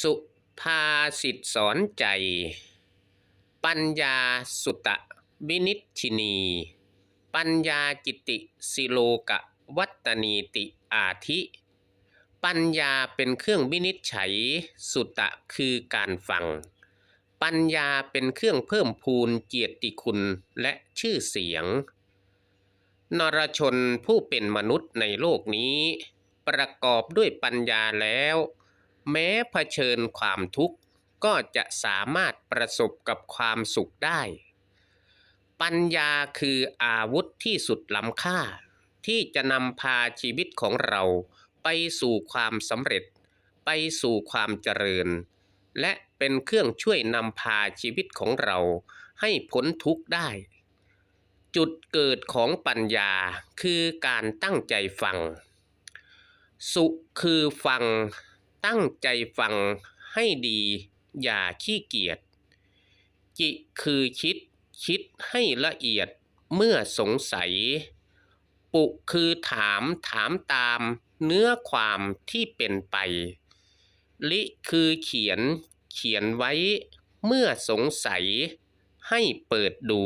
สุภาษิตสอนใจ ปัญญาสุตะวินิชินี ปัญญาจิตติสิโลกะวัตตนีติอาทิ ปัญญาเป็นเครื่องวินิจฉัย สุตะคือการฟัง ปัญญาเป็นเครื่องเพิ่มพูนเกียรติคุณและชื่อเสียง นรชนผู้เป็นมนุษย์ในโลกนี้ ประกอบด้วยปัญญาแล้ว แม้เผชิญความทุกข์ก็จะสามารถประสบกับความสุขได้ ปัญญาคืออาวุธที่สุดล้ำค่า ที่จะนำพาชีวิตของเราไปสู่ความสำเร็จ ไปสู่ความเจริญ และเป็นเครื่องช่วยนำพาชีวิตของเราให้พ้นทุกข์ได้ จุดเกิดของปัญญาคือการตั้งใจฟัง สุคือฟัง ตั้งใจฟังให้ดีอย่าขี้เกียจจิคือคิดคิดให้ละเอียดเมื่อสงสัย ปุคือถามถามตามเนื้อความที่เป็นไป ลิคือเขียนเขียนไว้เมื่อสงสัยให้เปิดดู